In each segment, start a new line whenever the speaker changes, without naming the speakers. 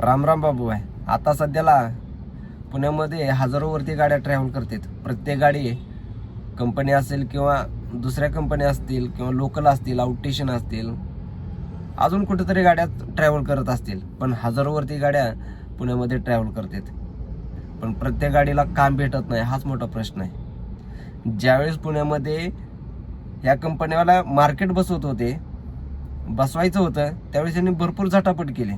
रामराम बाबू आहे. आता सध्याला पुण्यामध्ये हजारोवरती गाड्या ट्रॅव्हल करतात. प्रत्येक गाडी कंपनी असेल किंवा दुसऱ्या कंपन्या असतील किंवा लोकल असतील आउटस्टेशन असतील अजून कुठेतरी गाड्या ट्रॅव्हल करत असतील. पण हजारोवरती गाड्या पुण्यामध्ये ट्रॅव्हल करतात. पण प्रत्येक गाडीला काम भेटत नाही हाच मोठा प्रश्न आहे. ज्यावेळेस पुण्यामध्ये या कंपनीवाला मार्केट बसवत होते बसवायचं होतं त्यावेळेस त्यांनी भरपूर झटापट केली.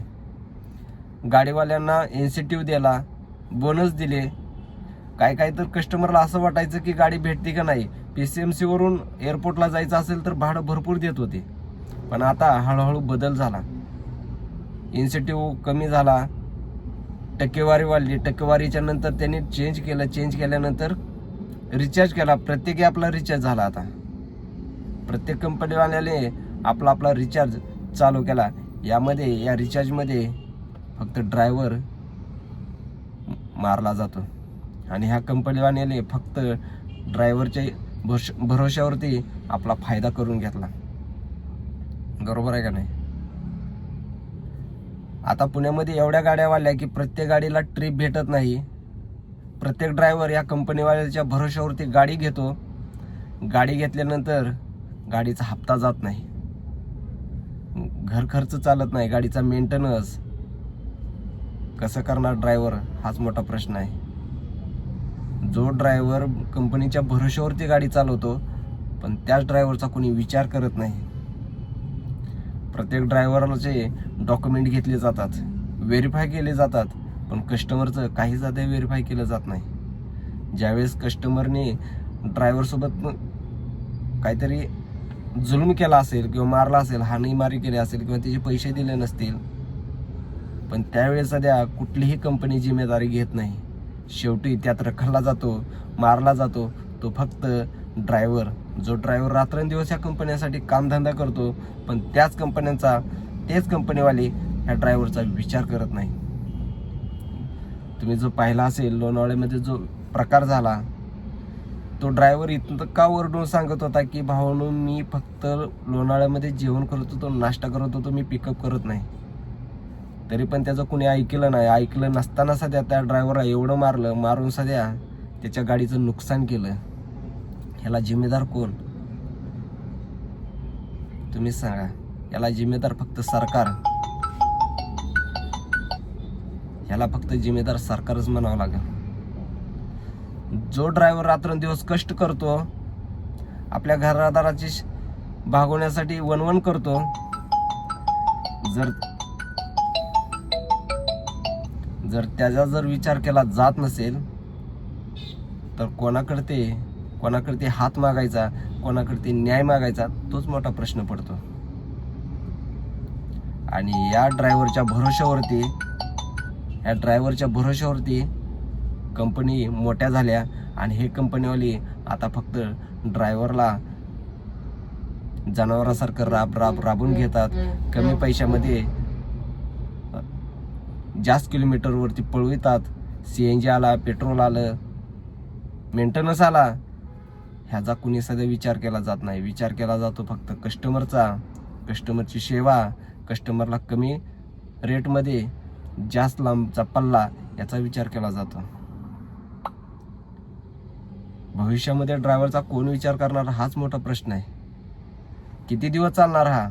गाडीवाल्यांना इन्सेंटिव्ह दिला बोनस दिले. काय काय तर कस्टमरला असं वाटायचं की गाडी भेटते का नाही. पी सी एम सीवरून एअरपोर्टला जायचं असेल तर भाडं भरपूर देत होते. पण आता हळूहळू बदल झाला. इन्सेंटिव्ह कमी झाला. टक्केवारी वाढली टक्केवारीच्या नंतर त्यांनी चेंज केलं. चेंज केल्यानंतर रिचार्ज केला. प्रत्येकी आपला रिचार्ज झाला आता. प्रत्येक कंपनीवाल्याने आपला आपला रिचार्ज चालू केला. यामध्ये या रिचार्जमध्ये फक्त ड्रायव्हर मारला जातो. आणि ह्या कंपनीवाल्याने फक्त ड्रायव्हरच्या भरोश भरोश्यावरती आपला फायदा करून घेतला. बरोबर आहे का नाही? आता पुण्यामध्ये एवढ्या गाड्या वाढल्या की प्रत्येक गाडीला ट्रिप भेटत नाही. प्रत्येक ड्रायव्हर या कंपनीवाल्याच्या भरोश्यावरती गाडी घेतो. गाडी घेतल्यानंतर गाडीचा हप्ता जात नाही. घर खर्च चालत नाही. गाडीचा मेंटेनन्स कसं करणार ड्रायव्हर हाच मोठा प्रश्न आहे. जो ड्रायव्हर कंपनीच्या भरोश्यावरती गाडी चालवतो पण त्याच ड्रायव्हरचा कोणी विचार करत नाही. प्रत्येक ड्रायव्हरचे डॉक्युमेंट घेतले जातात व्हेरीफाय केले जातात पण कस्टमरचं काही जाते व्हेरीफाय केलं जात नाही. ज्यावेळेस कस्टमरने ड्रायव्हरसोबत काहीतरी जुलूम केला असेल किंवा मारला असेल हानीमारी केली असेल किंवा त्याचे पैसे दिले नसतील पण त्यावेळेस सध्या कुठलीही कंपनी जिम्मेदारी घेत नाही. शेवटी त्यात रखडला जातो मारला जातो. तो फक्त ड्रायव्हर जो ड्रायव्हर रात्रंदिवस या कंपन्यांसाठी कामधंदा करतो पण त्याच कंपन्यांचा तेच कंपनीवाले ह्या ड्रायव्हरचा विचार करत नाही. तुम्ही जो पाहिला असेल लोणावळ्यामध्ये जो प्रकार झाला तो ड्रायव्हर इथं का ओरडून सांगत होता की भावानो मी फक्त लोणावळ्यामध्ये जेवण करत होतो नाश्ता करत होतो मी पिकअप करत नाही. तरी पण त्याचं कुणी ऐकलं नाही. ऐकलं नसताना सध्या त्या ड्रायव्हरला एवढं मारलं मारून सध्या त्याच्या गाडीचं नुकसान केलं. ह्याला जिम्मेदार कोण? तुम्ही सांगा. याला जिम्मेदार फक्त सरकार. ह्याला फक्त जिम्मेदार सरकारच म्हणावं लागेल. जो ड्रायव्हर रात्रंदिवस कष्ट करतो आपल्या घरादाराची भागवण्यासाठी वनवन करतो जर जर त्याचा जर विचार केला जात नसेल तर कोणाकडे ते कोणाकडे ते हात मागायचा कोणाकडे ते न्याय मागायचा तोच मोठा प्रश्न पडतो. आणि या ड्रायव्हरच्या भरोश्यावरती या ड्रायव्हरच्या भरोश्यावरती कंपनी मोठ्या झाल्या आणि हे कंपनीवाली आता फक्त ड्रायव्हरला जनावरासारखं राब राब राबून घेतात. कमी पैशामध्ये जास्त किलोमीटरवरती पळवितात सी एन जी आला पेट्रोल आलं मेंटेनन्स आला. ह्याचा कुणी सध्या विचार केला जात नाही. विचार केला जातो फक्त कस्टमरचा कस्टमरची सेवा कस्टमरला कमी रेटमध्ये जास्त लांबचा पल्ला याचा विचार केला जातो. भविष्यामध्ये ड्रायव्हरचा कोण विचार करणार हाच मोठा प्रश्न आहे. किती दिवस चालणार हा?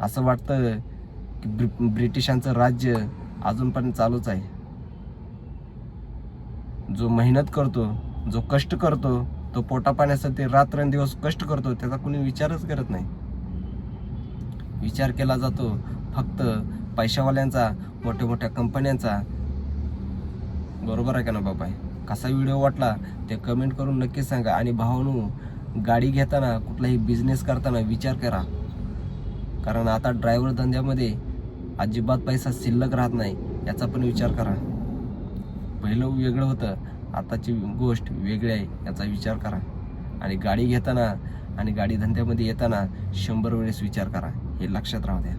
असं वाटतं की ब्रि ब्रिटिशांचं राज्य अजून पण चालूच आहे. जो मेहनत करतो जो कष्ट करतो तो पोटा पाण्यासाठी रात्रंदिवस कष्ट करतो त्याचा कोणी विचारच करत नाही. विचार केला जातो फक्त पैशावाल्यांचा मोठ्या मोठ्या कंपन्यांचा. बरोबर आहे का ना बाबा कसा व्हिडिओ वाटला ते कमेंट करून नक्की सांगा आणि भावानू गाडी घेताना कुठलाही बिझनेस करताना विचार करा. कारण आता ड्रायव्हर धंद्यामध्ये अजिबात पैसा शिल्लक राहत नाही याचा पण विचार करा. पहिलं वेगळं होतं आताची गोष्ट वेगळी आहे याचा विचार करा. आणि गाडी घेताना आणि गाडी धंद्यामध्ये येताना शंभर वेळेस विचार करा हे लक्षात राहू द्या.